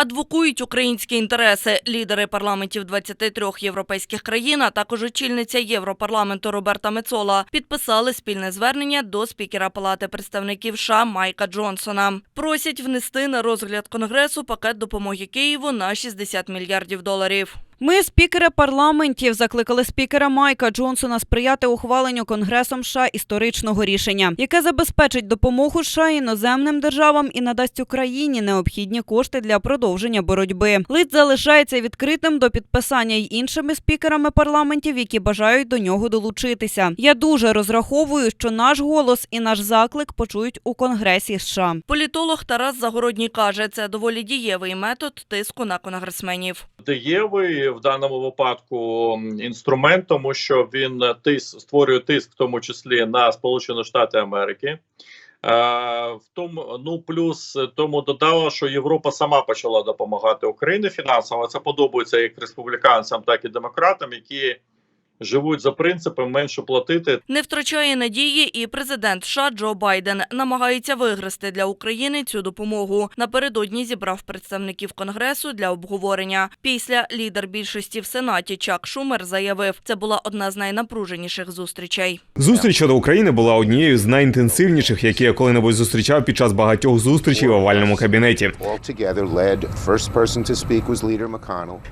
Адвокують українські інтереси. Лідери парламентів 23 європейських країн, а також очільниця Європарламенту Роберта Мецола підписали спільне звернення до спікера Палати представників США Майка Джонсона. Просять внести на розгляд Конгресу пакет допомоги Києву на 60 мільярдів доларів. Ми, спікери парламентів, закликали спікера Майка Джонсона сприяти ухваленню Конгресом США історичного рішення, яке забезпечить допомогу США іноземним державам і надасть Україні необхідні кошти для продовження боротьби. Лист залишається відкритим до підписання й іншими спікерами парламентів, які бажають до нього долучитися. Я дуже розраховую, що наш голос і наш заклик почують у Конгресі США. Політолог Тарас Загородній каже, це доволі дієвий метод тиску на конгресменів. дієвий в даному випадку інструмент, тому що він е, тис створює тиск, в тому числі на Сполучені Штати Америки. Е, в тому, ну плюс е, тому додала, що Європа сама почала допомагати Україні фінансово. Це подобається як республіканцям, так і демократам, які живуть за принципом менше платити, Не втрачає надії і президент США Джо Байден намагається вигрести для України цю допомогу. Напередодні зібрав представників конгресу для обговорення. Після лідер більшості в сенаті Чак Шумер заявив, це була одна з найнапруженіших зустрічей. Зустріч щодо України була однією з найінтенсивніших, які я коли-небудь зустрічав під час багатьох зустрічей в овальному кабінеті.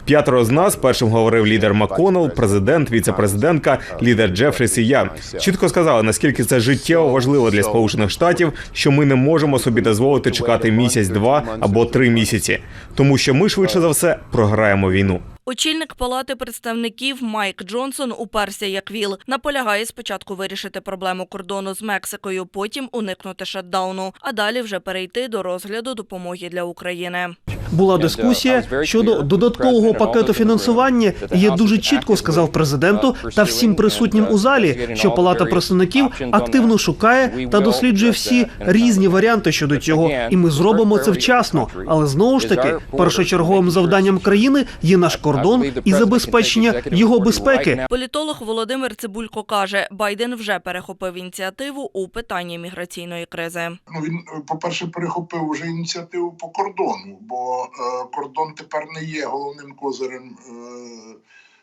П'ятеро з нас першим говорив лідер Макконнелл, президент, віце-президентка, лідер Джефріс і я. Чітко сказали, наскільки це життєво важливо для Сполучених Штатів, що ми не можемо собі дозволити чекати місяць, два або три місяці, тому що ми швидше за все програємо війну. Очільник палати представників Майк Джонсон уперся як віл. Наполягає спочатку вирішити проблему кордону з Мексикою, потім уникнути шатдауну, а далі вже перейти до розгляду допомоги для України. Була дискусія щодо додаткового пакету фінансування. і Я дуже чітко сказав президенту та всім присутнім у залі, що Палата представників активно шукає та досліджує всі різні варіанти щодо цього, і ми зробимо це вчасно. Але знову ж таки, першочерговим завданням країни є наш кордон і забезпечення його безпеки. Політолог Володимир Цибулько каже, Байден вже перехопив ініціативу у питанні міграційної кризи. Ну він, е, по-перше, перехопив вже ініціативу по кордону, бо е, кордон тепер не є головним козирем е,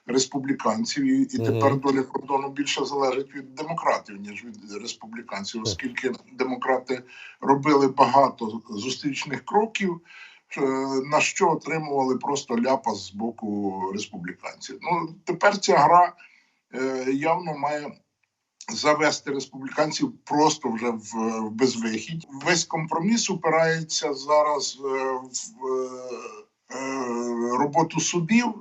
республіканців, і, і тепер доля кордону більше залежить від демократів, ніж від республіканців, оскільки демократи робили багато зустрічних кроків. Е, На що отримували просто ляпас з боку республіканців. Ну тепер ця гра е, явно має завести республіканців просто вже в, безвихідь. Весь компроміс упирається зараз е, в роботу судів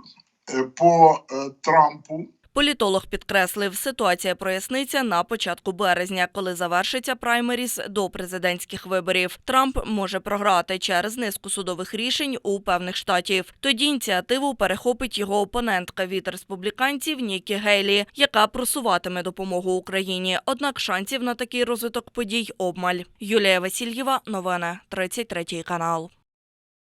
по Трампу. Політолог підкреслив, ситуація проясниться на початку березня, коли завершиться праймеріс до президентських виборів. Трамп може програти через низку судових рішень у певних штатів. Тоді ініціативу перехопить його опонентка від республіканців Нікі Гейлі, яка просуватиме допомогу Україні. Однак шансів на такий розвиток подій обмаль. Юлія Васильєва, новини 33 канал.